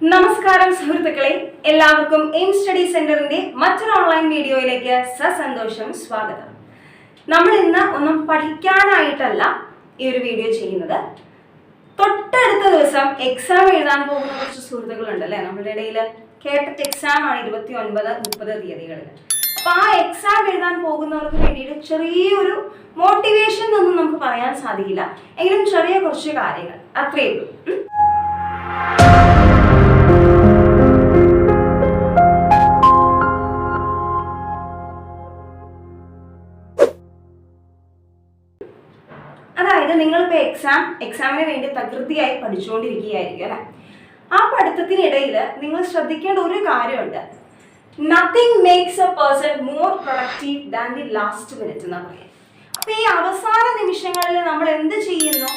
നമസ്കാരം സുഹൃത്തുക്കളെ എല്ലാവർക്കും എയിം സ്റ്റഡി സെന്ററിന്റെ മറ്റൊരു ഓൺലൈൻ വീഡിയോയിലേക്ക് സസന്തോഷം സ്വാഗതം. നമ്മൾ ഇന്ന് ഒന്നും പഠിക്കാനായിട്ടല്ല ഈ ഒരു വീഡിയോ ചെയ്യുന്നത്. തൊട്ടടുത്ത ദിവസം എക്സാം എഴുതാൻ പോകുന്ന കുറച്ച് സുഹൃത്തുക്കളുണ്ട് അല്ലേ? നമ്മുടെ ഇടയിൽ കേട്ടിട്ട് എക്സാം ആണ് ഇരുപത്തി ഒൻപത് മുപ്പത് തീയതികളിൽ അപ്പൊ ആ എക്സാം എഴുതാൻ പോകുന്നവർക്ക് വേണ്ടിയിട്ട് ചെറിയൊരു മോട്ടിവേഷൻ ഒന്നും നമുക്ക് പറയാൻ സാധിക്കില്ല. എങ്കിലും ചെറിയ കുറച്ച് കാര്യങ്ങൾ. അത്രയേ ഉള്ളൂ. അതായത് നിങ്ങളിപ്പോൾ എക്സാം എക്സാമിന് വേണ്ടി തകൃതിയായി പഠിച്ചുകൊണ്ടിരിക്കുകയായിരിക്കും അല്ലേ? ആ പഠിത്തത്തിനിടയിൽ നിങ്ങൾ ശ്രദ്ധിക്കേണ്ട ഒരു കാര്യമുണ്ട്. Nothing makes a person more productive than the last minute എന്ന് പറയാം അപ്പൊ ഈ അവസാന നിമിഷങ്ങളിൽ നമ്മൾ എന്ത് ചെയ്യുന്നു?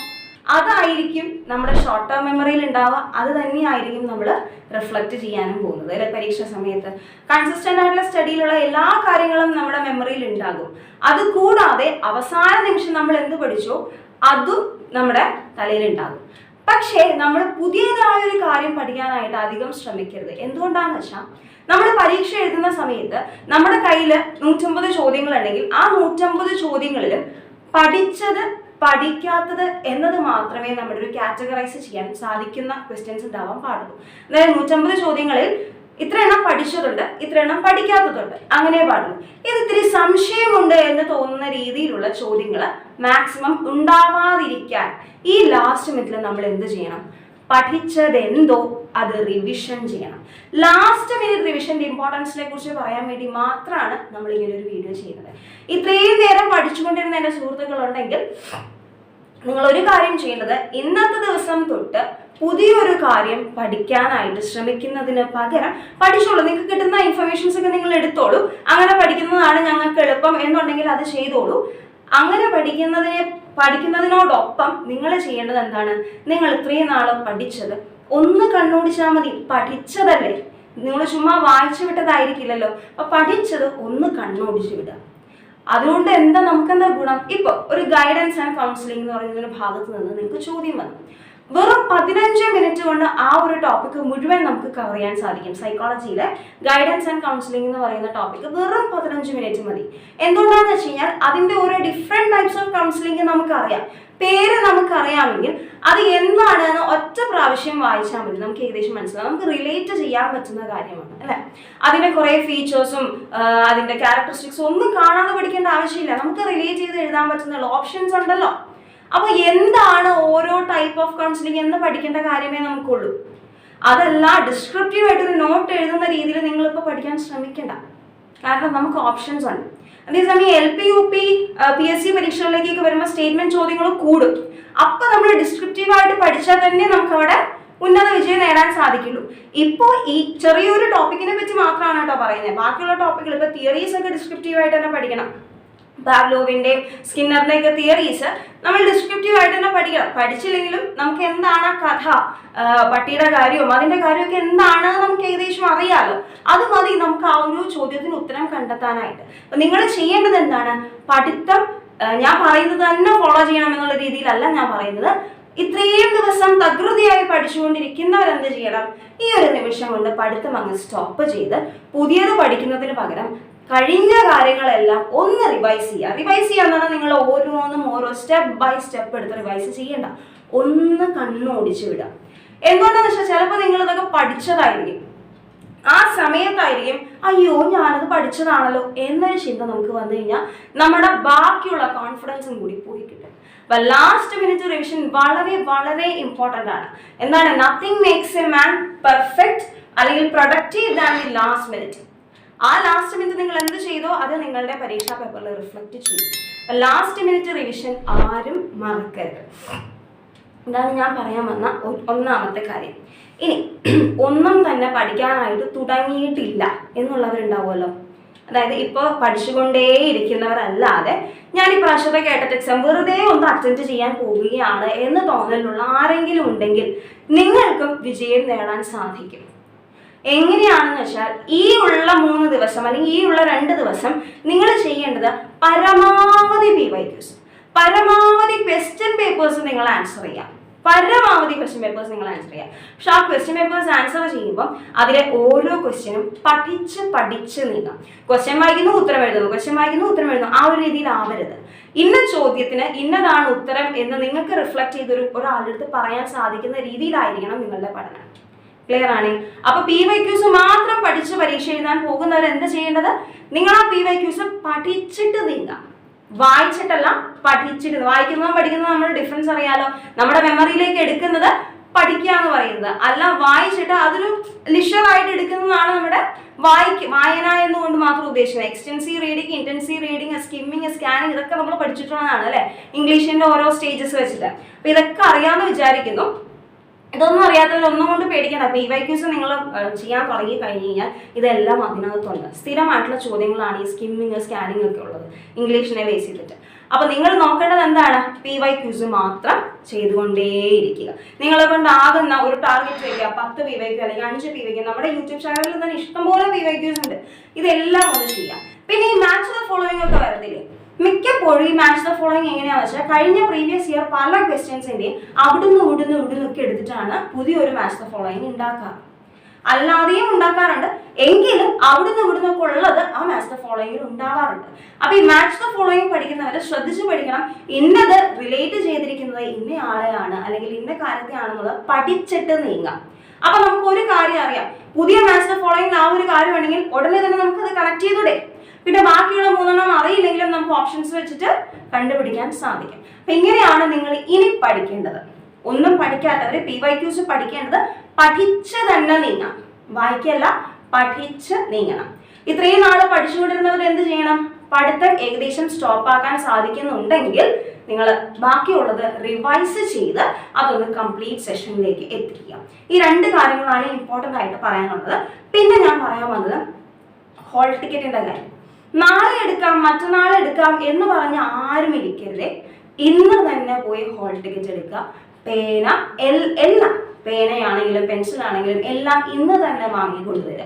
അതായിരിക്കും നമ്മുടെ ഷോർട്ട് ടേം മെമ്മറിയിൽ ഉണ്ടാവുക. അത് തന്നെയായിരിക്കും നമ്മൾ റിഫ്ലക്റ്റ് ചെയ്യാനും പോകുന്നത്. അല്ലെ? പരീക്ഷ സമയത്ത്. കൺസിസ്റ്റന്റ് ആയിട്ടുള്ള സ്റ്റഡിയിലുള്ള എല്ലാ കാര്യങ്ങളും നമ്മുടെ മെമ്മറിയിൽ ഉണ്ടാകും. അത് കൂടാതെ അവസാന നിമിഷം നമ്മൾ എന്ത് പഠിച്ചോ? അതും നമ്മുടെ തലയിൽ ഉണ്ടാകും പക്ഷേ നമ്മൾ പുതിയതായ ഒരു കാര്യം പഠിക്കാനായിട്ട് അധികം ശ്രമിക്കരുത്. എന്തുകൊണ്ടാന്ന് വെച്ചാൽ നമ്മൾ പരീക്ഷ എഴുതുന്ന സമയത്ത് നമ്മുടെ കയ്യിൽ നൂറ്റമ്പത് ചോദ്യങ്ങൾ ഉണ്ടെങ്കിൽ ആ നൂറ്റമ്പത് ചോദ്യങ്ങളിലും പഠിച്ചത് പഠിക്കാത്തത് എന്നത് മാത്രമേ നമ്മുടെ ഒരു കാറ്റഗറൈസ് ചെയ്യാൻ സാധിക്കുന്ന ക്വസ്റ്റ്യൻസ് ഉണ്ടാവാൻ പാടുള്ളൂ. അതായത് നൂറ്റമ്പത് ചോദ്യങ്ങളിൽ ഇത്ര എണ്ണം പഠിച്ചതുണ്ട് ഇത്ര എണ്ണം പഠിക്കാത്തതുണ്ട്. അങ്ങനെ പാടുള്ളൂ ഇത് ഇത്തിരി സംശയമുണ്ട് എന്ന് തോന്നുന്ന രീതിയിലുള്ള ചോദ്യങ്ങൾ മാക്സിമം ഉണ്ടാവാതിരിക്കാൻ ഈ ലാസ്റ്റ് മിനിറ്റിൽ നമ്മൾ എന്ത് ചെയ്യണം? പഠിച്ചതെന്തോ അത് റിവിഷൻ ചെയ്യണം. ലാസ്റ്റ് മിനിറ്റ് റിവിഷന്റെ ഇമ്പോർട്ടൻസിനെ കുറിച്ച് പറയാൻ വേണ്ടി മാത്രമാണ് നമ്മൾ ഇങ്ങനെ ഒരു വീഡിയോ ചെയ്യുന്നത്. ഇത്രയും നേരം പഠിച്ചുകൊണ്ടിരുന്ന എന്റെ സുഹൃത്തുക്കളുണ്ടെങ്കിൽ നിങ്ങൾ ഒരു കാര്യം ചെയ്യേണ്ടത് ഇന്നത്തെ ദിവസം തൊട്ട് പുതിയൊരു കാര്യം പഠിക്കാനായിട്ട് ശ്രമിക്കുന്നതിന് പകരം പഠിച്ചോളൂ. നിങ്ങൾക്ക് കിട്ടുന്ന ഇൻഫർമേഷൻസ് ഒക്കെ നിങ്ങൾ എടുത്തോളൂ. അങ്ങനെ പഠിക്കുന്നതാണ് ഞങ്ങൾക്ക് എളുപ്പം എന്നുണ്ടെങ്കിൽ അത് ചെയ്തോളൂ. അങ്ങനെ പഠിക്കുന്നതിനെ പഠിക്കുന്നതിനോടൊപ്പം നിങ്ങൾ ചെയ്യേണ്ടത് എന്താണ്? നിങ്ങൾ ഇത്രയും നാളും പഠിച്ചത് ഒന്ന് കണ്ണോടിച്ചാൽ മതി. പഠിച്ചതല്ലേ. നിങ്ങൾ ചുമ്മാ വായിച്ചു വിട്ടതായിരിക്കില്ലല്ലോ. അപ്പൊ പഠിച്ചത് ഒന്ന് കണ്ണോടിച്ച് വിടുക. അതുകൊണ്ട് എന്താ നമുക്കെന്താ ഗുണം? ഇപ്പൊ ഒരു ഗൈഡൻസ് ആൻഡ് കൗൺസിലിംഗ് എന്ന് പറയുന്ന ഒരു ഭാഗത്ത് നിന്ന് നിങ്ങൾക്ക് ചോദ്യം വന്നു. വെറും പതിനഞ്ച് മിനിറ്റ് കൊണ്ട് ആ ഒരു ടോപ്പിക് മുഴുവൻ നമുക്ക് കവർ ചെയ്യാൻ സാധിക്കും. സൈക്കോളജിയിലെ ഗൈഡൻസ് ആൻഡ് കൗൺസിലിംഗ് എന്ന് പറയുന്ന ടോപ്പിക് വെറും പതിനഞ്ച് മിനിറ്റ് മതി. എന്തുകൊണ്ടാന്ന് വെച്ച് കഴിഞ്ഞാൽ അതിന്റെ ഓരോ ഡിഫറെന്റ് ടൈപ്സ് ഓഫ് കൗൺസിലിംഗ് നമുക്കറിയാം. പേര് നമുക്കറിയാമെങ്കിൽ അത് എന്താണ് എന്ന് ഒറ്റ പ്രാവശ്യം വായിച്ചാൽ മതി. നമുക്ക് ഏകദേശം മനസ്സിലാവും. നമുക്ക് റിലേറ്റ് ചെയ്യാൻ പറ്റുന്ന കാര്യമാണ് അല്ലെ? അതിന്റെ കുറെ ഫീച്ചേഴ്സും അതിന്റെ ക്യാരക്ടറിസ്റ്റിക്സും ഒന്നും കാണാതെ പഠിക്കേണ്ട ആവശ്യമില്ല. നമുക്ക് റിലേറ്റ് ചെയ്ത് എഴുതാൻ പറ്റുന്ന ഓപ്ഷൻസ് ഉണ്ടല്ലോ. അപ്പൊ എന്താണ് ഓരോ ടൈപ്പ് ഓഫ് കൗൺസിലിംഗ് എന്ന് പഠിക്കേണ്ട കാര്യമേ നമുക്കുള്ളൂ. അതല്ല ഡിസ്ക്രിപ്റ്റീവ് ആയിട്ട് ഒരു നോട്ട് എഴുതുന്ന രീതിയിൽ നിങ്ങളിപ്പോൾ പഠിക്കാൻ ശ്രമിക്കണ്ട. കാരണം നമുക്ക് ഓപ്ഷൻസ് ഉണ്ട് അതേസമയം L P U P P S C പരീക്ഷകളിലേക്കൊക്കെ വരുമ്പോൾ സ്റ്റേറ്റ്മെന്റ് ചോദ്യങ്ങൾ കൂടും. അപ്പൊ നമ്മൾ ഡിസ്ക്രിപ്റ്റീവ് ആയിട്ട് പഠിച്ചാൽ തന്നെ നമുക്ക് അവിടെ ഉന്നത വിജയം നേടാൻ സാധിക്കുള്ളൂ. ഇപ്പോൾ ഈ ചെറിയൊരു ടോപ്പിക്കിനെ പറ്റി മാത്രമാണ് കേട്ടോ പറയുന്നത് ബാക്കിയുള്ള ടോപ്പിക്കുകൾ ഇപ്പൊ തിയറീസ് ഒക്കെ ഡിസ്ക്രിപ്റ്റീവ് ആയിട്ട് തന്നെ പഠിക്കണം. പാബ്ലോവിന്റെ സ്കിന്നറിന്റെ ഒക്കെ തിയറീസ് നമ്മൾ ഡിസ്ക്രിപ്റ്റീവ് ആയിട്ട് തന്നെ പഠിക്കണം. പഠിച്ചില്ലെങ്കിലും നമുക്ക് എന്താണ് ആ കഥ? പട്ടിയുടെ കാര്യവും അതിന്റെ കാര്യമൊക്കെ എന്താണ് നമുക്ക് ഏകദേശം അറിയാലോ. അത് മതി നമുക്ക് ആ ഒരു ചോദ്യത്തിന് ഉത്തരം കണ്ടെത്താനായിട്ട്. അപ്പൊ നിങ്ങൾ ചെയ്യേണ്ടത് എന്താണ്? പഠിത്തം ഞാൻ പറയുന്നത് തന്നെ ഫോളോ ചെയ്യണം എന്നുള്ള രീതിയിലല്ല ഞാൻ പറയുന്നത്. ഇത്രയും ദിവസം തകൃതിയായി പഠിച്ചുകൊണ്ടിരിക്കുന്നവരെന്ത് ചെയ്യണം? ഈ ഒരു നിമിഷം കൊണ്ട് പഠിത്തം അങ്ങ് സ്റ്റോപ്പ് ചെയ്ത് പുതിയത് പഠിക്കുന്നതിന് പകരം കഴിഞ്ഞ കാര്യങ്ങളെല്ലാം ഒന്ന് റിവൈസ് ചെയ്യുക. റിവൈസ് ചെയ്യാന്നാണ് നിങ്ങൾ ഓരോന്നും ഓരോ സ്റ്റെപ്പ് ബൈ സ്റ്റെപ്പ് എടുത്ത് റിവൈസ് ചെയ്യേണ്ട. ഒന്ന് കണ്ണോടിച്ച് വിടുക. എന്തുകൊണ്ടാന്ന് വെച്ചാൽ ചിലപ്പോൾ നിങ്ങൾ ഇതൊക്കെ പഠിച്ചതായിരിക്കും. ആ സമയത്തായിരിക്കും അയ്യോ ഞാനത് പഠിച്ചതാണല്ലോ എന്നൊരു ചിന്ത നമുക്ക് വന്നു കഴിഞ്ഞാൽ നമ്മുടെ ബാക്കിയുള്ള കോൺഫിഡൻസും കൂടി പോയി കിട്ടും. അപ്പൊ ലാസ്റ്റ് മിനിറ്റ് റിവിഷൻ വളരെ വളരെ ഇമ്പോർട്ടന്റ് ആണ്. എന്താണ്? Nothing makes a man perfect അല്ലെങ്കിൽ productive than the last minute ആ ലാസ്റ്റ് മിനിറ്റ് നിങ്ങൾ എന്ത് ചെയ്തോ അത് നിങ്ങളുടെ പരീക്ഷാ പേപ്പറിൽ റിഫ്ലക്റ്റ് ചെയ്യും. ലാസ്റ്റ് മിനിറ്റ് റിവിഷൻ ആരും മറക്കരുത്. ഇതാണ് ഞാൻ പറയാൻ വന്ന ഒന്നാമത്തെ കാര്യം. ഇനി ഒന്നും തന്നെ പഠിക്കാനായിട്ട് തുടങ്ങിയിട്ടില്ല എന്നുള്ളവരുണ്ടാവുമല്ലോ. അതായത് ഇപ്പോൾ പഠിച്ചുകൊണ്ടേയിരിക്കുന്നവരല്ലാതെ ഞാൻ ഈ പ്രാവശ്യത്തെ കേട്ടിട്ട് എക്സാം വെറുതെ ഒന്ന് അറ്റൻഡ് ചെയ്യാൻ പോവുകയാണ് എന്ന് തോന്നലുള്ള ആരെങ്കിലും ഉണ്ടെങ്കിൽ നിങ്ങൾക്കും വിജയം നേടാൻ സാധിക്കും. എങ്ങനെയാണെന്ന് വെച്ചാൽ ഈ ഉള്ള മൂന്ന് ദിവസം അല്ലെങ്കിൽ ഈ ഉള്ള രണ്ട് ദിവസം നിങ്ങൾ ചെയ്യേണ്ടത് പരമാവധി പി വൈ ക്യൂസ് പരമാവധി ക്വസ്റ്റ്യൻ പേപ്പേഴ്സ് നിങ്ങൾ ആൻസർ ചെയ്യാം പരമാവധി ക്വസ്റ്റ്യൻ പേപ്പേഴ്സ് നിങ്ങൾ ആൻസർ ചെയ്യാം പക്ഷെ ആ ക്വസ്റ്റ്യൻ പേപ്പേഴ്സ് ആൻസർ ചെയ്യുമ്പോൾ അതിലെ ഓരോ ക്വസ്റ്റ്യനും പഠിച്ച് പഠിച്ച് നീങ്ങാം. ക്വസ്റ്റ്യൻ വായിക്കുന്നു ഉത്തരം എഴുതുന്നു. ക്വസ്റ്റ്യൻ വായിക്കുന്നു ഉത്തരം എഴുതുന്നു. ആ ഒരു രീതിയിൽ ആവരുത്. ഇന്ന ചോദ്യത്തിന് ഇന്നതാണ് ഉത്തരം എന്ന് നിങ്ങൾക്ക് റിഫ്ലക്ട് ചെയ്തൊരു ഒരാളുടെ അടുത്ത് പറയാൻ സാധിക്കുന്ന രീതിയിലായിരിക്കണം നിങ്ങളുടെ പഠനം. ക്ലിയർ ആണ്. അപ്പൊ പി വൈ ക്യൂസ് മാത്രം പഠിച്ച് പരീക്ഷ എഴുതാൻ പോകുന്നവർ എന്ത് ചെയ്യേണ്ടത്? നിങ്ങൾ ആ പി വൈ ക്യൂസ് പഠിച്ചിട്ട് നീങ്ങാം വായിച്ചിട്ടല്ല പഠിച്ചിട്ട് വായിക്കുന്നതും പഠിക്കുന്നതും നമ്മൾ ഡിഫറൻസ് അറിയാലോ? നമ്മുടെ മെമ്മറിയിലേക്ക് എടുക്കുന്നത് പഠിക്കുക എന്ന് പറയുന്നത്. അല്ല വായിച്ചിട്ട് അതൊരു ലിഷറായിട്ട് എടുക്കുന്നതാണ് നമ്മുടെ വായിക്ക് വായന എന്നുകൊണ്ട് മാത്രം ഉദ്ദേശിക്കുന്നത്. Extensive reading intensive reading skimming scanning ഇതൊക്കെ നമ്മൾ പഠിച്ചിട്ടുള്ളതാണ് അല്ലേ? ഇംഗ്ലീഷിന്റെ ഓരോ സ്റ്റേജസ് വെച്ചിട്ട്. അപ്പൊ ഇതൊക്കെ അറിയാമെന്ന് വിചാരിക്കുന്നു. ഇതൊന്നും അറിയാത്തവർ ഒന്നും കൊണ്ട് പേടിക്കണ്ട. പി വൈ ക്യൂസ് നിങ്ങൾ ചെയ്യാൻ തുടങ്ങി കഴിഞ്ഞ് കഴിഞ്ഞാൽ ഇതെല്ലാം അതിനകത്തുണ്ട്. സ്ഥിരമായിട്ടുള്ള ചോദ്യങ്ങളാണ് ഈ സ്കിമ്മിങ് സ്കാനിങ് ഒക്കെ ഉള്ളത്. ഇംഗ്ലീഷിനെ ബേസ് ചെയ്തിട്ട്. അപ്പൊ നിങ്ങൾ നോക്കേണ്ടത് എന്താണ്? പി വൈ ക്യൂസ് മാത്രം ചെയ്തുകൊണ്ടേയിരിക്കുക. നിങ്ങളെ കൊണ്ട് ആകുന്ന ഒരു ടാർഗറ്റ് വയ്ക്കുക പത്ത് പി വൈ ക്യൂ അല്ലെങ്കിൽ അഞ്ച് പി വൈ ക്യൂ നമ്മുടെ യൂട്യൂബ് ചാനലിൽ തന്നെ ഇഷ്ടംപോലെ പി വൈ ക്യൂസ് ഉണ്ട്. ഇതെല്ലാം ഒന്ന് ചെയ്യാം. പിന്നെ ഈ ദ ഫോളോയിങ് ഒക്കെ വരത്തില്ലേ? മിക്കപ്പോഴും ഈ മാച്ച് ദ ഫോളോയിങ് എങ്ങനെയാണെന്ന് വെച്ചാൽ കഴിഞ്ഞ പ്രീവിയസ് ഇയർ പല ക്വസ്റ്റ്യൻസിന്റെയും അവിടുന്ന് ഇവിടുന്ന് ഇവിടുന്ന് ഒക്കെ എടുത്തിട്ടാണ് പുതിയൊരു മാച്ച് ദ ഫോളോയിങ് ഉണ്ടാക്കാറ് അല്ലാതെയും ഉണ്ടാക്കാറുണ്ട്. എങ്കിലും അവിടുന്ന് ഇവിടുന്ന് ഒക്കെ ഉള്ളത് ആ മാച്ച് ദ ഫോളോയിങ്ങിൽ ഉണ്ടാവാറുണ്ട്. അപ്പൊ ഈ മാച്ച് ദ ഫോളോയിങ് പഠിക്കുന്നവർ ശ്രദ്ധിച്ച് പഠിക്കണം. ഇന്നത് റിലേറ്റ് ചെയ്തിരിക്കുന്നത് ഇന്ന ആളെയാണ് അല്ലെങ്കിൽ ഇന്ന കാര്യത്തെയാണെന്നുള്ളത് പഠിച്ചിട്ട് നീങ്ങാം. അപ്പൊ നമുക്ക് ഒരു കാര്യം അറിയാം. പുതിയ മാച്ച് ദ ഫോളോയിങ് ആ ഒരു കാര്യം ഉണ്ടെങ്കിൽ ഉടനെ തന്നെ നമുക്ക് അത് കണക്ട് ചെയ്തൂടെ? പിന്നെ ബാക്കിയുള്ള മൂന്നെണ്ണം അറിയില്ലെങ്കിലും നമുക്ക് ഓപ്ഷൻസ് വെച്ചിട്ട് കണ്ടുപിടിക്കാൻ സാധിക്കും. അപ്പൊ ഇങ്ങനെയാണ് നിങ്ങൾ ഇനി പഠിക്കേണ്ടത്. ഒന്നും പഠിക്കാത്തവര് പി വൈ ക്യൂസ് പഠിക്കേണ്ടത് പഠിച്ച് തന്നെ നീങ്ങാം വായിക്കല്ല പഠിച്ച് നീങ്ങണം. ഇത്രയും നാൾ പഠിച്ചുകൊണ്ടിരുന്നവർ എന്ത് ചെയ്യണം? പഠിത്തം ഏകദേശം സ്റ്റോപ്പ് ആക്കാൻ സാധിക്കുന്നുണ്ടെങ്കിൽ നിങ്ങൾ ബാക്കിയുള്ളത് റിവൈസ് ചെയ്ത് അതൊന്ന് കംപ്ലീറ്റ് സെഷനിലേക്ക് എത്തിക്കുക. ഈ രണ്ട് കാര്യങ്ങളാണ് ഇമ്പോർട്ടന്റ് ആയിട്ട് പറയാനുള്ളത്. പിന്നെ ഞാൻ പറയാൻ വന്നത് ഹോൾ ടിക്കറ്റിന്റെ കാര്യം. നാളെ എടുക്കാം മറ്റന്നാൾ എടുക്കാം എന്ന് പറഞ്ഞ് ആരും ഇരിക്കരുതേ. ഇന്ന് തന്നെ പോയി ഹോൾ ടിക്കറ്റ് എടുക്കുക. പേന എൽ- എല്ലാം പേനയാണെങ്കിലും പെൻസിലാണെങ്കിലും എല്ലാം ഇന്ന് തന്നെ വാങ്ങി കൊണ്ടുവരിക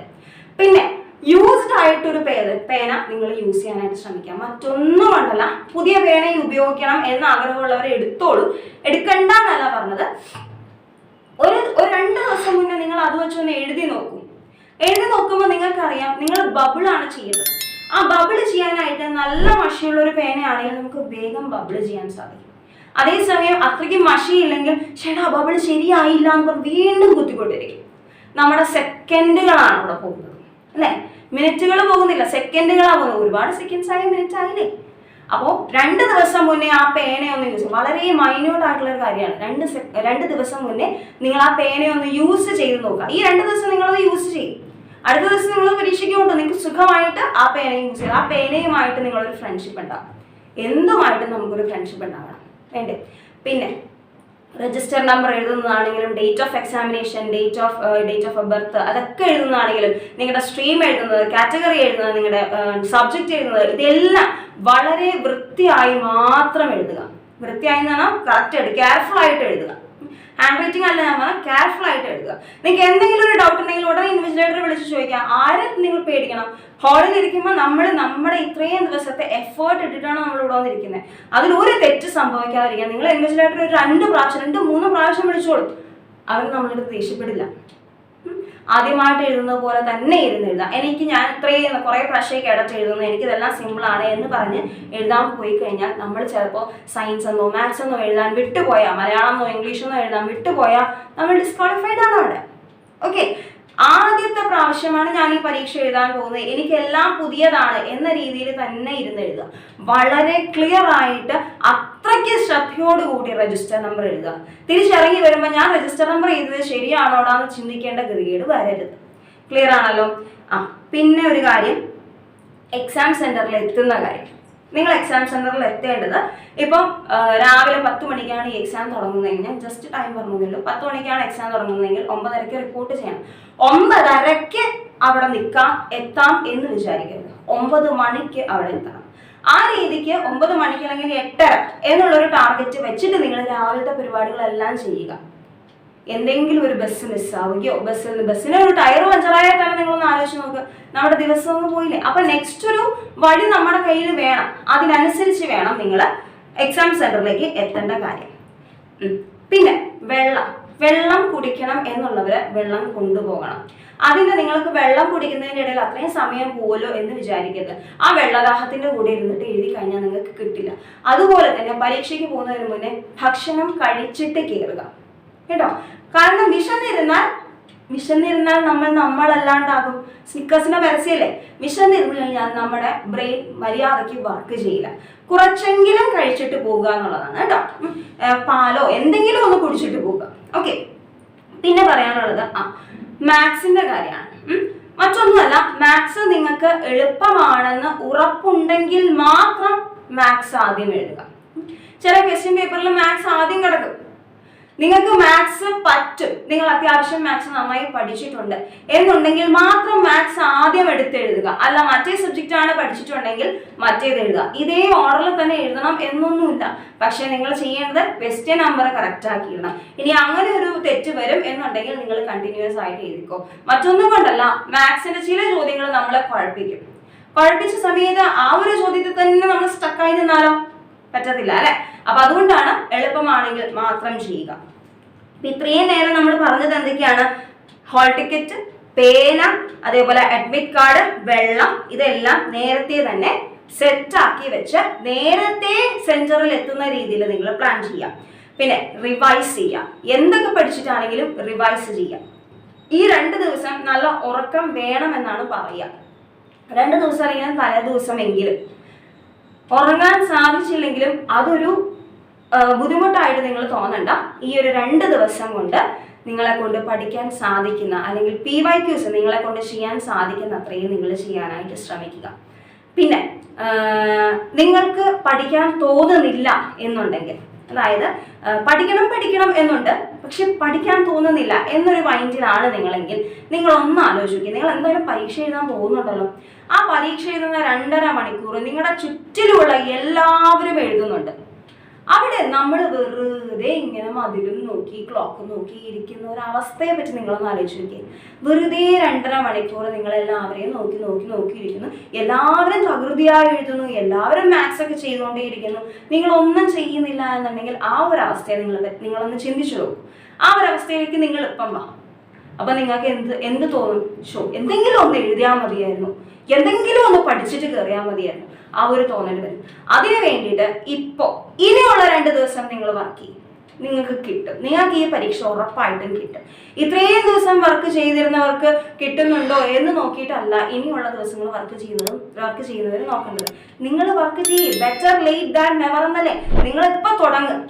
പിന്നെ യൂസ്ഡ് ആയിട്ടൊരു പേന പേന നിങ്ങൾ യൂസ് ചെയ്യാനായിട്ട് ശ്രമിക്കാം മറ്റൊന്നും കൊണ്ടല്ല പുതിയ പേന ഉപയോഗിക്കണം എന്ന് ആഗ്രഹമുള്ളവരെ എടുത്തോളൂ. എടുക്കണ്ട എന്നല്ല പറഞ്ഞത്. ഒരു ഒരു രണ്ട് ദിവസം മുന്നേ നിങ്ങൾ അത് വെച്ചൊന്ന് എഴുതി നോക്കും. എഴുതി നോക്കുമ്പോൾ നിങ്ങൾക്കറിയാം നിങ്ങൾ ബബിളാണ് ചെയ്യുന്നത്. ആ ബബിൾ ചെയ്യാനായിട്ട് നല്ല മഷിയുള്ള ഒരു പേനയാണെങ്കിൽ നമുക്ക് വേഗം ബബിൾ ചെയ്യാൻ സാധിക്കും. അതേസമയം അത്രയ്ക്ക് മഷിയില്ലെങ്കിൽ ചേട്ടാ ബബിൾ ശരിയായില്ല എന്ന് പറഞ്ഞ് വീണ്ടും കുത്തിക്കൊണ്ടിരിക്കും. നമ്മുടെ സെക്കൻഡുകളാണ് അവിടെ പോകുന്നത്. അല്ലേ? മിനിറ്റുകൾ പോകുന്നില്ല. സെക്കൻഡുകളാണ് പോകുന്നത്. ഒരുപാട് സെക്കൻഡ്സ് ആയി മിനിറ്റ് ആയില്ലേ? അപ്പോൾ രണ്ട് ദിവസം മുന്നേ ആ പേനയൊന്ന് യൂസ് വളരെ മൈന്യൂട്ട് ആയിട്ടുള്ള ഒരു കാര്യമാണ്. രണ്ട് രണ്ട് ദിവസം മുന്നേ നിങ്ങൾ ആ പേനയൊന്ന് യൂസ് ചെയ്ത് നോക്കുക. ഈ രണ്ട് ദിവസം നിങ്ങളത് യൂസ് ചെയ്യും. അടുത്ത ദിവസം നിങ്ങൾ പരീക്ഷയ്ക്ക് നിങ്ങൾക്ക് സുഖമായിട്ട് ആ പേനയും യൂസ് ചെയ്യണം ആ പേനയുമായിട്ട് നിങ്ങളൊരു ഫ്രണ്ട്ഷിപ്പ് ഉണ്ടാവും എന്തുമായിട്ടും നമുക്കൊരു ഫ്രണ്ട്ഷിപ്പ് ഉണ്ടാവണം വേണ്ടേ? പിന്നെ register number എഴുതുന്നതാണെങ്കിലും date of examination date of date of birth അതൊക്കെ എഴുതുന്നതാണെങ്കിലും നിങ്ങളുടെ സ്ട്രീം എഴുതുന്നത് കാറ്റഗറി എഴുതുന്നത് നിങ്ങളുടെ സബ്ജക്റ്റ് എഴുതുന്നത് ഇതെല്ലാം വളരെ വൃത്തിയായി മാത്രം എഴുതുക. വൃത്തിയായി എന്ന് പറഞ്ഞാൽ കറക്റ്റ് ആയിട്ട് കെയർഫുൾ ആയിട്ട് എഴുതുക. ഹാൻഡ് റൈറ്റിംഗ് അല്ല ഞാൻ പറഞ്ഞാൽ കെയർഫുൾ ആയിട്ട് എഴുതുക. നിങ്ങൾക്ക് എന്തെങ്കിലും ഒരു ഡൗട്ട് ഉണ്ടെങ്കിൽ ഉടനെ ഇൻവിജിലേറ്റർ വിളിച്ച് ചോദിക്കാം ആരെ നിങ്ങൾ പേടിക്കണം? ഹാളിൽ ഇരിക്കുമ്പോൾ നമ്മൾ നമ്മുടെ ഇത്രയും ദിവസത്തെ എഫേർട്ട് ഇട്ടിട്ടാണ് നമ്മൾ ഇവിടെ വന്നിരിക്കുന്നത് അതിൽ ഒരു തെറ്റ് സംഭവിക്കാതിരിക്കുക. നിങ്ങൾ ഇൻവിജിലേറ്റർ ഒരു രണ്ട് പ്രാവശ്യം രണ്ട് മൂന്ന് പ്രാവശ്യം വിളിച്ചോളൂ. അവർ നമ്മളിത് ദേഷ്യപ്പെടില്ല. ആദ്യമായിട്ട് എഴുതുന്നത് പോലെ തന്നെ ഇരുന്ന് എഴുതാം. എനിക്ക് ഞാൻ ഇത്രയും കുറേ പ്രാവശ്യം ഇടച്ച് എഴുതുന്നു എനിക്കിതെല്ലാം സിമ്പിളാണ് എന്ന് പറഞ്ഞ് എഴുതാൻ പോയി കഴിഞ്ഞാൽ നമ്മൾ ചിലപ്പോൾ സയൻസ് എന്നോ മാത്സ് എന്നോ എഴുതാൻ വിട്ടുപോയാൽ മലയാളം എന്നോ ഇംഗ്ലീഷ് എന്നോ എഴുതാൻ വിട്ടുപോയാൽ നമ്മൾ ഡിസ്ക്വാളിഫൈഡ് ആണ് അവിടെ. ഓക്കെ ആദ്യത്തെ പ്രാവശ്യമാണ് ഞാൻ ഈ പരീക്ഷ എഴുതാൻ പോകുന്നത്. എനിക്കെല്ലാം പുതിയതാണ് എന്ന രീതിയിൽ തന്നെ ഇരുന്ന് എഴുതുക. വളരെ ക്ലിയർ ആയിട്ട് അത്രയ്ക്ക് ശ്രദ്ധയോടുകൂടി രജിസ്റ്റർ നമ്പർ എഴുതുക. തിരിച്ചിറങ്ങി വരുമ്പോൾ ഞാൻ രജിസ്റ്റർ നമ്പർ എഴുതിയത് ശരിയാണോടാന്ന് ചിന്തിക്കേണ്ട ഗതികേട് വരരുത്. ക്ലിയർ ആണല്ലോ? ആ പിന്നെ ഒരു കാര്യം. എക്സാം സെന്ററിൽ എത്തുന്ന കാര്യം. നിങ്ങൾ എക്സാം സെന്ററിൽ എത്തേണ്ടത് ഇപ്പം രാവിലെ പത്ത് മണിക്കാണ് ഈ എക്സാം തുടങ്ങുന്നതെങ്കിൽ ഞാൻ ജസ്റ്റ് ടൈം പറഞ്ഞതല്ലോ പത്ത് മണിക്കാണ് എക്സാം തുടങ്ങുന്നതെങ്കിൽ ഒമ്പതരയ്ക്ക് റിപ്പോർട്ട് ചെയ്യണം. ഒമ്പതരയ്ക്ക് അവിടെ നിൽക്കാം എത്താം എന്ന് വിചാരിക്കരുത്. ഒമ്പത് മണിക്ക് അവിടെ എത്തണം. ആ രീതിക്ക് ഒമ്പത് മണിക്ക് അല്ലെങ്കിൽ എട്ടര എന്നുള്ളൊരു ടാർഗറ്റ് വെച്ചിട്ട് നിങ്ങൾ രാവിലത്തെ പരിപാടികളെല്ലാം ചെയ്യുക. എന്തെങ്കിലും ഒരു ബസ് മിസ്സാവുകയോ ബസ്സിൽ ബസ്സിന് ഒരു ടയർ പഞ്ചറായാൽ തന്നെ നിങ്ങളൊന്ന് ആലോചിച്ച് നോക്കുക നമ്മുടെ ദിവസം ഒന്ന് പോയില്ലേ? അപ്പൊ നെക്സ്റ്റ് ഒരു വഴി നമ്മുടെ കയ്യിൽ വേണം. അതിനനുസരിച്ച് വേണം നിങ്ങൾ എക്സാം സെന്ററിലേക്ക് എത്തേണ്ട കാര്യം. പിന്നെ വെള്ളം. വെള്ളം കുടിക്കണം എന്നുള്ളവര് വെള്ളം കൊണ്ടുപോകണം. അതിന് നിങ്ങൾക്ക് വെള്ളം കുടിക്കുന്നതിന്റെ ഇടയിൽ അത്രയും സമയം പോലോ എന്ന് വിചാരിക്കരുത്. ആ വെള്ളദാഹത്തിന്റെ കൂടെ ഇരുന്നിട്ട് എഴുതി കഴിഞ്ഞാൽ നിങ്ങൾക്ക് കിട്ടില്ല. അതുപോലെ തന്നെ പരീക്ഷയ്ക്ക് പോകുന്നതിന് മുന്നേ ഭക്ഷണം കഴിച്ചിട്ട് കയറുക കേട്ടോ? കാരണം വിശന്നിരുന്നാൽ വിശന്നിരുന്നാൽ നമ്മൾ നമ്മളല്ലാണ്ടാകും. സ്നിക്കേഴ്സിന്റെ പരസ്യല്ലേ? വിശന്നിരുന്നു കഴിഞ്ഞാൽ നമ്മുടെ ബ്രെയിൻ മര്യാദയ്ക്ക് വർക്ക് ചെയ്യില്ല. കുറച്ചെങ്കിലും കഴിച്ചിട്ട് പോവുക എന്നുള്ളതാണ് കേട്ടോ. പാലോ എന്തെങ്കിലും ഒന്ന് കുടിച്ചിട്ട് പോവുക. ഓക്കെ പിന്നെ പറയാനുള്ളത് ആ മാത്സിന്റെ കാര്യമാണ്. മറ്റൊന്നുമല്ല മാത്സ് നിങ്ങൾക്ക് എളുപ്പമാണെന്ന് ഉറപ്പുണ്ടെങ്കിൽ മാത്രം മാത്സ് ആദ്യം എഴുതുക. ചില ക്വസ്റ്റ്യൻ പേപ്പറിൽ മാത്സ് ആദ്യം കിടക്കും. നിങ്ങൾക്ക് മാത്സ് പറ്റും. നിങ്ങൾ അത്യാവശ്യം മാത്സ് നന്നായി പഠിച്ചിട്ടുണ്ട്. എന്നുണ്ടെങ്കിൽ മാത്രം മാത്സ് ആദ്യം എടുത്തെഴുതുക. അല്ല മറ്റേ സബ്ജക്റ്റ് ആണ് പഠിച്ചിട്ടുണ്ടെങ്കിൽ മറ്റേത് എഴുതുക. ഇതേ ഓർഡറിൽ തന്നെ എഴുതണം എന്നൊന്നുമില്ല. പക്ഷെ നിങ്ങൾ ചെയ്യേണ്ടത് ക്വസ്റ്റ്യൻ നമ്പർ കറക്റ്റ് ആക്കിയിടണം ഇനി അങ്ങനെ ഒരു തെറ്റ് വരും എന്നുണ്ടെങ്കിൽ നിങ്ങൾ കണ്ടിന്യൂസ് ആയിട്ട് എഴുതിക്കോ. മറ്റൊന്നും കൊണ്ടല്ല മാത്സിന്റെ ചില ചോദ്യങ്ങൾ നമ്മളെ കുഴപ്പിക്കും കുഴപ്പിച്ച സമയത്ത് ആ ഒരു ചോദ്യത്തിൽ തന്നെ നമ്മൾ സ്റ്റക്കായി നിന്നാലോ? പറ്റത്തില്ല അല്ലെ? അപ്പൊ അതുകൊണ്ടാണ് എളുപ്പമാണെങ്കിൽ മാത്രം ചെയ്യുക. അപ്പൊ ഇത്രയും നേരം നമ്മൾ പറഞ്ഞത് എന്തൊക്കെയാണ്? ഹോൾ ടിക്കറ്റ് പേന അതേപോലെ അഡ്മിറ്റ് കാർഡ് വെള്ളം ഇതെല്ലാം നേരത്തെ തന്നെ സെറ്റ് ആക്കി വെച്ച് നേരത്തെ സെന്ററിൽ എത്തുന്ന രീതിയിൽ നിങ്ങൾ പ്ലാൻ ചെയ്യാം പിന്നെ റിവൈസ് ചെയ്യാം എന്തൊക്കെ പഠിച്ചിട്ടാണെങ്കിലും റിവൈസ് ചെയ്യാം ഈ രണ്ട് ദിവസം നല്ല ഉറക്കം വേണമെന്നാണ് പറയുക. രണ്ട് ദിവസം അല്ലെങ്കിൽ തലേ ദിവസം എങ്കിലും ഉറങ്ങാൻ സാധിച്ചില്ലെങ്കിലും അതൊരു ബുദ്ധിമുട്ടായിട്ട് നിങ്ങൾ തോന്നണ്ട. ഈ ഒരു രണ്ട് ദിവസം കൊണ്ട് നിങ്ങളെ കൊണ്ട് പഠിക്കാൻ സാധിക്കുന്ന അല്ലെങ്കിൽ പി വൈ ക്യൂസ് നിങ്ങളെ കൊണ്ട് ചെയ്യാൻ സാധിക്കുന്ന അത്രയും നിങ്ങൾ ചെയ്യാനായിട്ട് ശ്രമിക്കുക. പിന്നെ നിങ്ങൾക്ക് പഠിക്കാൻ തോന്നുന്നില്ല എന്നുണ്ടെങ്കിൽ അതായത് പഠിക്കണം പഠിക്കണം എന്നുണ്ട് പക്ഷെ പഠിക്കാൻ തോന്നുന്നില്ല എന്നൊരു മൈൻഡിലാണ് നിങ്ങളെങ്കിൽ നിങ്ങൾ ഒന്ന് ആലോചിക്കുക നിങ്ങൾ എന്തായാലും പരീക്ഷ എഴുതാൻ പോകുന്നുണ്ടല്ലോ. ആ പരീക്ഷ എഴുതുന്ന രണ്ടര മണിക്കൂർ നിങ്ങളുടെ ചുറ്റിലുമുള്ള എല്ലാവരും എഴുതുന്നുണ്ട്. അവിടെ നമ്മൾ വെറുതെ ഇങ്ങനെ മതിലും നോക്കി ക്ലോക്ക് നോക്കി ഇരിക്കുന്ന ഒരു അവസ്ഥയെ പറ്റി നിങ്ങളൊന്ന് ആലോചിച്ച് നോക്കി വെറുതെ രണ്ടര മണിക്കൂർ നിങ്ങൾ എല്ലാവരെയും നോക്കി നോക്കി നോക്കിയിരിക്കുന്നു എല്ലാവരും തകൃതിയായി എഴുതുന്നു എല്ലാവരും മാത്സ് ഒക്കെ ചെയ്തുകൊണ്ടേയിരിക്കുന്നു നിങ്ങളൊന്നും ചെയ്യുന്നില്ല എന്നുണ്ടെങ്കിൽ ആ ഒരു അവസ്ഥയെ നിങ്ങൾ നിങ്ങളൊന്ന് ചിന്തിച്ചു നോക്കും. ആ ഒരു അവസ്ഥയിലേക്ക് നിങ്ങൾ ഇപ്പം വാ. അപ്പൊ നിങ്ങൾക്ക് എന്ത് എന്ത് തോന്നും? ഷോ എന്തെങ്കിലും ഒന്ന് എഴുതിയാൽ മതിയായിരുന്നു. എന്തെങ്കിലും ഒന്ന് പഠിച്ചിട്ട് കയറിയാൽ മതിയായിരുന്നു. ആ ഒരു തോന്നൽ വരും. അതിനു വേണ്ടിയിട്ട് ഇപ്പോൾ ഇനിയുള്ള രണ്ട് ദിവസം നിങ്ങൾ വർക്ക് ചെയ്യും. നിങ്ങൾക്ക് കിട്ടും. നിങ്ങൾക്ക് ഈ പരീക്ഷ ഉറപ്പായിട്ടും കിട്ടും. ഇത്രയും ദിവസം വർക്ക് ചെയ്തിരുന്നവർക്ക് കിട്ടുന്നുണ്ടോ എന്ന് നോക്കിയിട്ടല്ല ഇനിയുള്ള ദിവസങ്ങൾ വർക്ക് ചെയ്യുന്നതും വർക്ക് ചെയ്യുന്നവർ നോക്കേണ്ടത്. നിങ്ങൾ വർക്ക് ചെയ്യും. ബെറ്റർ ലേറ്റ് ദാൻ നെവർ എന്നല്ലേ? നിങ്ങൾ ഇപ്പൊ തുടങ്ങും.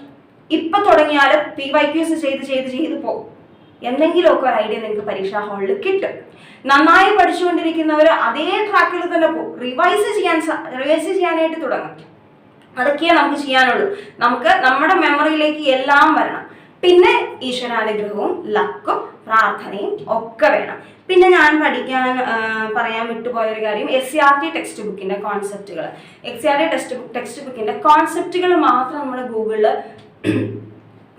ഇപ്പൊ തുടങ്ങിയാലും പി വൈ ക്യൂസ് ചെയ്ത് ചെയ്ത് ചെയ്ത് പോകും എന്തെങ്കിലുമൊക്കെ ഒരു ഐഡിയ നിങ്ങൾക്ക് പരീക്ഷാ ഹാളിൽ കിട്ടും. നന്നായി പഠിച്ചുകൊണ്ടിരിക്കുന്നവർ അതേ ട്രാക്കിൽ തന്നെ റിവൈസ് ചെയ്യാൻ റിവൈസ് ചെയ്യാനായിട്ട് തുടങ്ങും. അതൊക്കെയേ നമുക്ക് ചെയ്യാനുള്ളൂ. നമുക്ക് നമ്മുടെ മെമ്മറിയിലേക്ക് എല്ലാം വരണം. പിന്നെ ഈശ്വരാനുഗ്രഹവും ലക്കും പ്രാർത്ഥനയും ഒക്കെ വേണം. പിന്നെ ഞാൻ പഠിക്കാൻ പറയാൻ വിട്ടുപോയൊരു കാര്യം S C R T text ബുക്കിന്റെ കോൺസെപ്റ്റുകൾ S C R T text book text ബുക്കിന്റെ കോൺസെപ്റ്റുകൾ മാത്രം നമ്മൾ ഗൂഗിളിൽ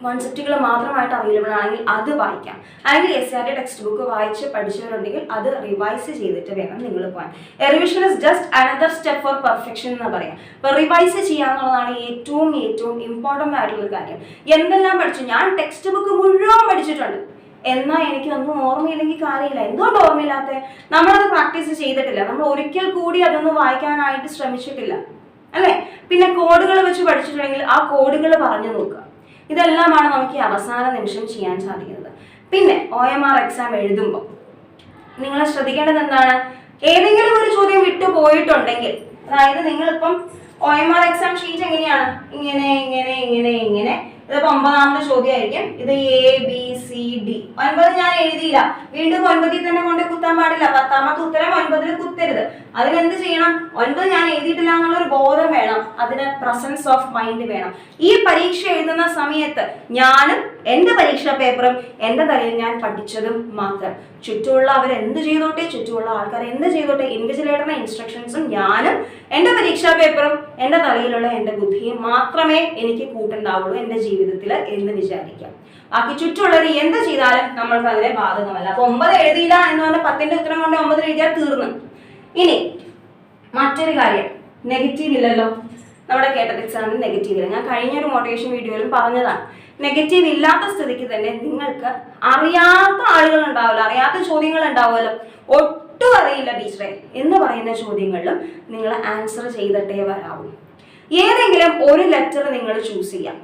കോൺസെപ്റ്റുകൾ മാത്രമായിട്ട് അവൈലബിൾ ആണെങ്കിൽ അത് വായിക്കാം. അല്ലെങ്കിൽ എസ് ആർ ടെക്സ്റ്റ് ബുക്ക് വായിച്ച് പഠിച്ചവരുണ്ടെങ്കിൽ അത് റിവൈസ് ചെയ്തിട്ട് വേണം നിങ്ങൾ പോകാൻ revision is just another step for perfection എന്ന് പറയാം. അപ്പോൾ റിവൈസ് ചെയ്യാന്നുള്ളതാണ് ഏറ്റവും ഏറ്റവും ഇമ്പോർട്ടന്റ് ആയിട്ടുള്ള കാര്യം. എന്തെല്ലാം പഠിച്ചു? ഞാൻ ടെക്സ്റ്റ് ബുക്ക് മുഴുവൻ പഠിച്ചിട്ടുണ്ട്. എന്നാൽ എനിക്കൊന്നും ഓർമ്മയില്ലെങ്കിൽ കാര്യമില്ല. എന്തുകൊണ്ട് ഓർമ്മയില്ലാത്ത? നമ്മളത് പ്രാക്ടീസ് ചെയ്തിട്ടില്ല. നമ്മൾ ഒരിക്കൽ കൂടി അതൊന്ന് വായിക്കാനായിട്ട് ശ്രമിച്ചിട്ടില്ല. അല്ലേ? പിന്നെ കോഡുകൾ വെച്ച് പഠിച്ചിട്ടുണ്ടെങ്കിൽ ആ കോഡുകൾ പറഞ്ഞു നോക്കുക. ഇതെല്ലാമാണ് നമുക്ക് ഈ അവസാന നിമിഷം ചെയ്യാൻ സാധിക്കുന്നത്. പിന്നെ ഒ എം ആർ എക്സാം എഴുതുമ്പോൾ നിങ്ങൾ ശ്രദ്ധിക്കേണ്ടത് എന്താണ്? ഏതെങ്കിലും ഒരു ചോദ്യം വിട്ടു പോയിട്ടുണ്ടെങ്കിൽ അതായത് നിങ്ങളിപ്പം O M R exam sheet എങ്ങനെയാണ്? ഇങ്ങനെ ഇങ്ങനെ ഇങ്ങനെ ഇങ്ങനെ ഇതിപ്പോ ഒമ്പതാമത്തെ ചോദ്യമായിരിക്കും. ഇത് എ ബി സി ഡി ഒൻപത് ഞാൻ എഴുതിയില്ല. വീണ്ടും ഒൻപതിൽ തന്നെ കൊണ്ട് കുത്താൻ പാടില്ല. പത്താമത്തെ ഉത്തരം ഒൻപതിൽ കുത്തരുത്. അതിനെന്ത് ചെയ്യണം? ഒൻപത് ഞാൻ എഴുതിയിട്ടില്ല എന്നുള്ള ഒരു ബോധം വേണം. അതിന് പ്രസൻസ് ഓഫ് മൈൻഡ് വേണം. ഈ പരീക്ഷ എഴുതുന്ന സമയത്ത് ഞാനും എന്റെ പരീക്ഷാ പേപ്പറും എന്റെ തലയിൽ ഞാൻ പഠിച്ചതും മാത്രം. ചുറ്റുമുള്ള എന്ത് ചെയ്തോട്ടെ ചുറ്റുമുള്ള ആൾക്കാർ എന്ത് ചെയ്തോട്ടെ ഇൻവിജിലേറ്ററിന്റെ ഇൻസ്ട്രക്ഷൻസും ഞാനും എന്റെ പരീക്ഷാ പേപ്പറും എന്റെ തലയിലുള്ള എന്റെ ബുദ്ധിയും മാത്രമേ എനിക്ക് കൂട്ടുണ്ടാവുള്ളൂ എന്റെ ജീവിതത്തിൽ എന്ന് വിചാരിക്കാം. ബാക്കി ചുറ്റുമുള്ളവർ എന്ത് ചെയ്താലും നമ്മൾക്ക് അതിനെ ബാധകമല്ല. അപ്പൊ ഒമ്പത് എഴുതിയില്ല എന്ന് പറഞ്ഞാൽ പത്തിന്റെ ഉത്തരം കൊണ്ട് ഒമ്പത് എഴുതിയാൽ തീർന്നു. ഇനി മറ്റൊരു കാര്യം. നെഗറ്റീവ് ഇല്ലല്ലോ. നമ്മുടെ കേട്ടത് എക്സാമിന് നെഗറ്റീവ് ഇല്ല. ഞാൻ കഴിഞ്ഞ ഒരു മോട്ടിവേഷൻ വീഡിയോയിലും പറഞ്ഞതാണ്. നെഗറ്റീവ് ഇല്ലാത്ത സ്ഥിതിക്ക് തന്നെ നിങ്ങൾക്ക് അറിയാത്ത ആളുകൾ ഉണ്ടാവില്ല അറിയാത്ത ചോദ്യങ്ങൾ ഉണ്ടാവുമല്ലോ ഒട്ടും അറിയില്ല ടീച്ചറെ. എന്ന് പറയുന്ന ചോദ്യങ്ങളിലും നിങ്ങൾ ആൻസർ ചെയ്തിട്ടേ വരാവൂ. ഏതെങ്കിലും ഒരു ലെറ്റർ നിങ്ങൾ ചൂസ് ചെയ്യാം.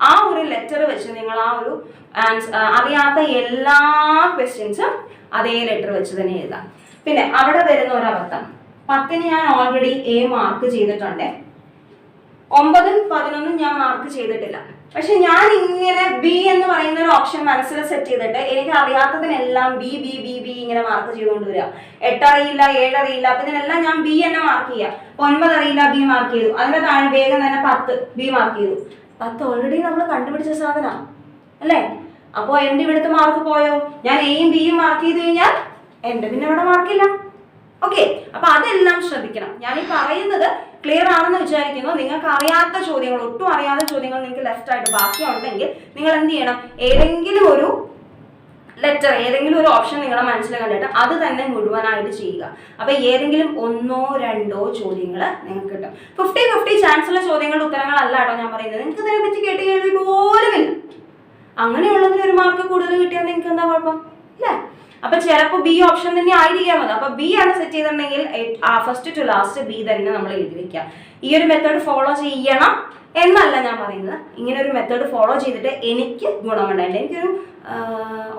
ആ ഒരു ലെറ്റർ വെച്ച് നിങ്ങൾ ആ ഒരു ആൻസർ അറിയാത്ത എല്ലാ ക്വസ്റ്റ്യൻസും അതേ ലെറ്റർ വെച്ച് തന്നെ എഴുതാം. പിന്നെ അവിടെ വരുന്ന ഒരബദ്ധം. പത്തിന് ഞാൻ ഓൾറെഡി എ മാർക്ക് ചെയ്തിട്ടുണ്ട്. ഒമ്പതും പതിനൊന്നും ഞാൻ മാർക്ക് ചെയ്തിട്ടില്ല. പക്ഷെ ഞാൻ ഇങ്ങനെ ബി എന്ന് പറയുന്ന ഒരു ഓപ്ഷൻ മനസ്സിൽ സെറ്റ് ചെയ്തിട്ട് എനിക്ക് അറിയാത്തതിനെല്ലാം ബി ബി ബി ബി ഇങ്ങനെ മാർക്ക് ചെയ്തുകൊണ്ട് വരിക. എട്ടറിയില്ല ഏഴറിയില്ല അപ്പൊ ഇതിനെല്ലാം ഞാൻ ബി എന്നെ മാർക്ക് ചെയ്യുക. ഒൻപത് അറിയില്ല ബി മാർക്ക് ചെയ്തു. അതിന്റെ താഴെ വേഗം തന്നെ പത്ത് ബി മാർക്ക് ചെയ്തു. പത്ത് ഓൾറെഡി നമ്മൾ കണ്ടുപിടിച്ച സാധന. അല്ലേ? അപ്പോൾ എന്റെ ഇവിടുത്തെ മാർക്ക് പോയോ? ഞാൻ എയും ബിയും മാർക്ക് ചെയ്ത് കഴിഞ്ഞാൽ എന്റെ പിന്നെ അവിടെ മാർക്കില്ല ഓക്കെ അപ്പൊ അതെല്ലാം ശ്രദ്ധിക്കണം. ഞാൻ ഈ പറയുന്നത് ക്ലിയർ ആണെന്ന് വിചാരിക്കുന്നു. നിങ്ങൾക്ക് അറിയാത്ത ചോദ്യങ്ങൾ ഒട്ടും അറിയാത്ത ചോദ്യങ്ങൾ നിങ്ങൾക്ക് ലെഫ്റ്റ് ആയിട്ട് ബാക്കിയുണ്ടെങ്കിൽ നിങ്ങൾ എന്ത് ചെയ്യണം? ഏതെങ്കിലും ഒരു ലെറ്റർ ഏതെങ്കിലും ഒരു ഓപ്ഷൻ നിങ്ങളുടെ മനസ്സിൽ കണ്ടിട്ട് അത് തന്നെ മുഴുവനായിട്ട് ചെയ്യുക. അപ്പൊ ഏതെങ്കിലും ഒന്നോ രണ്ടോ ചോദ്യങ്ങൾ നിങ്ങൾക്ക് കിട്ടും. ഫിഫ്റ്റി ഫിഫ്റ്റി ചാൻസ് ഉള്ള ചോദ്യങ്ങളുടെ ഉത്തരങ്ങളല്ല കേട്ടോ ഞാൻ പറയുന്നത്. നിങ്ങൾക്ക് ഇതിനെ പറ്റി കേട്ട് കേൾവി പോലുമില്ല അങ്ങനെയുള്ളതിന് ഒരു മാർക്ക് കൂടുതൽ കിട്ടിയാൽ നിങ്ങൾക്ക് എന്താ കുഴപ്പം? അല്ലേ അപ്പൊ ചിലപ്പോൾ ബി ഓപ്ഷൻ തന്നെ ആയിരിക്കാം അത്. അപ്പൊ ബി ആണ് സെറ്റ് ചെയ്തിട്ടുണ്ടെങ്കിൽ ഫസ്റ്റ് ടു ലാസ്റ്റ് ബി തന്നെ നമ്മൾ എഴുതി വെക്കാം ഈ ഒരു മെത്തേഡ് ഫോളോ ചെയ്യണം എന്നല്ല ഞാൻ പറയുന്നത്. ഇങ്ങനെ ഒരു മെത്തേഡ് ഫോളോ ചെയ്തിട്ട് എനിക്ക് ഗുണമുണ്ടായില്ല എനിക്കൊരു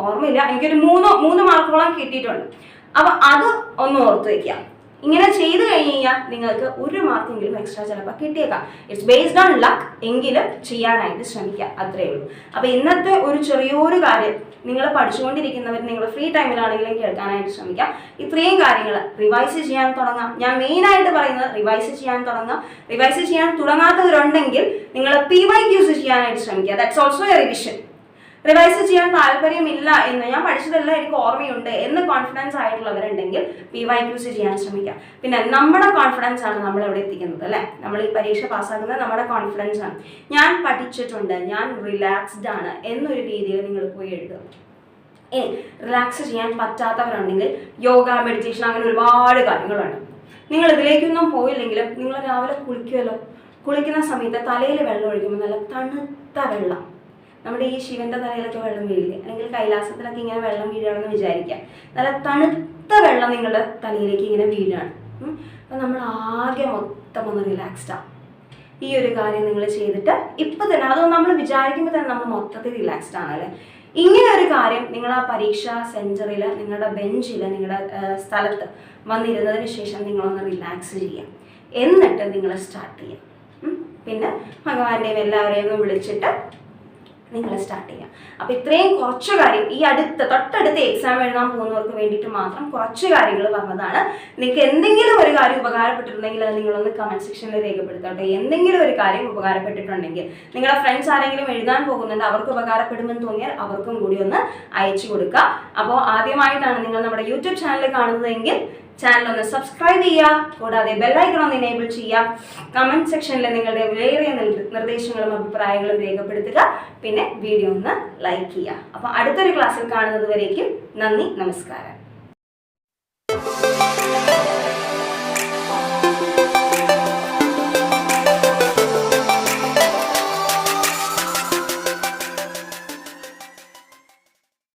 ഓർമ്മയില്ല. എനിക്കൊരു മൂന്ന് മൂന്ന് മാർക്കോളം കിട്ടിയിട്ടുണ്ട്. അപ്പൊ അത് ഒന്ന് ഓർത്ത് വെക്കുക. ഇങ്ങനെ ചെയ്തു കഴിഞ്ഞ് കഴിഞ്ഞാൽ നിങ്ങൾക്ക് ഒരു മാർക്കെങ്കിലും എക്സ്ട്രാ ചിലപ്പോൾ കിട്ടിയേക്കാം. ഇറ്റ്സ് ബേസ്ഡ് ഓൺ ലക്ക് എങ്കിലും ചെയ്യാനായിട്ട് ശ്രമിക്കുക. അത്രയേ ഉള്ളൂ. അപ്പോൾ ഇന്നത്തെ ഒരു ചെറിയൊരു കാര്യം നിങ്ങൾ പഠിച്ചുകൊണ്ടിരിക്കുന്നവർ നിങ്ങൾ ഫ്രീ ടൈമിലാണെങ്കിലും കേൾക്കാനായിട്ട് ശ്രമിക്കാം. ഇത്രയും കാര്യങ്ങൾ റിവൈസ് ചെയ്യാൻ തുടങ്ങാം. ഞാൻ മെയിനായിട്ട് പറയുന്നത് റിവൈസ് ചെയ്യാൻ തുടങ്ങാം. റിവൈസ് ചെയ്യാൻ തുടങ്ങാത്തവരുണ്ടെങ്കിൽ നിങ്ങൾ പി വൈ ക്യൂസ് ചെയ്യാനായിട്ട് ശ്രമിക്കുക. That's also a revision revise ചെയ്യാൻ താല്പര്യമില്ല എന്ന് ഞാൻ പഠിച്ചതെല്ലാം എനിക്ക് ഓർമ്മയുണ്ട് എന്ന് കോൺഫിഡൻസ് ആയിട്ടുള്ളവരുണ്ടെങ്കിൽ പി വൈ ക്യൂസ് ചെയ്യാൻ ശ്രമിക്കാം. പിന്നെ നമ്മുടെ കോൺഫിഡൻസ് ആണ് നമ്മൾ ഇവിടെ എത്തിക്കുന്നത് അല്ലേ? നമ്മൾ ഈ പരീക്ഷ പാസ്സാക്കുന്നത് നമ്മുടെ കോൺഫിഡൻസ് ആണ്. ഞാൻ പഠിച്ചിട്ടുണ്ട് ഞാൻ റിലാക്സ്ഡ് ആണ് എന്നൊരു രീതിയിൽ നിങ്ങൾ പോയി എഴുതുക. ഇനി റിലാക്സ് ചെയ്യാൻ പറ്റാത്തവരുണ്ടെങ്കിൽ യോഗ മെഡിറ്റേഷൻ അങ്ങനെ ഒരുപാട് കാര്യങ്ങളുണ്ട്. നിങ്ങൾ ഇതിലേക്കൊന്നും പോയില്ലെങ്കിലും നിങ്ങൾ രാവിലെ കുളിക്കുമല്ലോ. കുളിക്കുന്ന സമയത്ത് തലയിൽ വെള്ളം ഒഴിക്കുമ്പോൾ നല്ല തണുത്ത വെള്ളം. നമ്മുടെ ഈ ശിവന്റെ തലയിലൊക്കെ വെള്ളം വീഴില്ലേ? അല്ലെങ്കിൽ കൈലാസത്തിലൊക്കെ ഇങ്ങനെ വെള്ളം വീഴുകയാണെന്ന് വിചാരിക്കാം. നല്ല തണുത്ത വെള്ളം നിങ്ങളുടെ തലയിലേക്ക് ഇങ്ങനെ വീഴുകയാണ് ഉം. അപ്പൊ നമ്മൾ ആകെ മൊത്തം ഒന്ന് റിലാക്സ്ഡ് ഈ ഒരു കാര്യം നിങ്ങൾ ചെയ്തിട്ട് ഇപ്പൊ തന്നെ അത് നമ്മൾ വിചാരിക്കുമ്പോൾ തന്നെ നമ്മൾ മൊത്തത്തിൽ റിലാക്സ്ഡ് ആണല്ലേ ഇങ്ങനെ ഒരു കാര്യം നിങ്ങൾ ആ പരീക്ഷാ സെന്ററിൽ നിങ്ങളുടെ ബെഞ്ചിൽ നിങ്ങളുടെ സ്ഥലത്ത് വന്നിരുന്നതിന് ശേഷം നിങ്ങളൊന്ന് റിലാക്സ് ചെയ്യാം. എന്നിട്ട് നിങ്ങൾ സ്റ്റാർട്ട് ചെയ്യാം. പിന്നെ ഭഗവാന്റെയും എല്ലാവരെയും വിളിച്ചിട്ട് നിങ്ങൾ സ്റ്റാർട്ട് ചെയ്യാം അപ്പോൾ ഇത്രയും കുറച്ച് കാര്യം ഈ അടുത്ത തൊട്ടടുത്ത എക്സാം എഴുതാൻ പോകുന്നവർക്ക് വേണ്ടിയിട്ട് മാത്രം കുറച്ച് കാര്യങ്ങൾ പറഞ്ഞതാണ്. നിങ്ങൾക്ക് എന്തെങ്കിലും ഒരു കാര്യം ഉപകാരപ്പെട്ടിട്ടുണ്ടെങ്കിൽ അത് നിങ്ങളൊന്ന് കമന്റ് സെക്ഷനിൽ രേഖപ്പെടുത്തട്ടെ. എന്തെങ്കിലും ഒരു കാര്യം ഉപകാരപ്പെട്ടിട്ടുണ്ടെങ്കിൽ നിങ്ങളുടെ ഫ്രണ്ട്സ് ആരെങ്കിലും എഴുതാൻ പോകുന്നുണ്ട് അവർക്ക് ഉപകാരപ്പെടുമെന്ന് തോന്നിയാൽ അവർക്കും കൂടി ഒന്ന് അയച്ചു കൊടുക്കുക. അപ്പോൾ ആദ്യമായിട്ടാണ് നിങ്ങൾ നമ്മുടെ യൂട്യൂബ് ചാനൽ കാണുന്നതെങ്കിൽ ചാനൽ ഒന്ന് സബ്സ്ക്രൈബ് ചെയ്യുക. കൂടാതെ ബെല്ലൈക്കൺ ഒന്ന് എനേബിൾ ചെയ്യുക. കമന്റ് സെക്ഷനിൽ നിങ്ങളുടെ വിലയേറിയ നിർദ്ദേശങ്ങളും അഭിപ്രായങ്ങളും രേഖപ്പെടുത്തുക. പിന്നെ വീഡിയോ ഒന്ന് ലൈക്ക് ചെയ്യുക. അപ്പൊ അടുത്തൊരു ക്ലാസ്സിൽ കാണുന്നത് വരേക്കും നന്ദി നമസ്കാരം.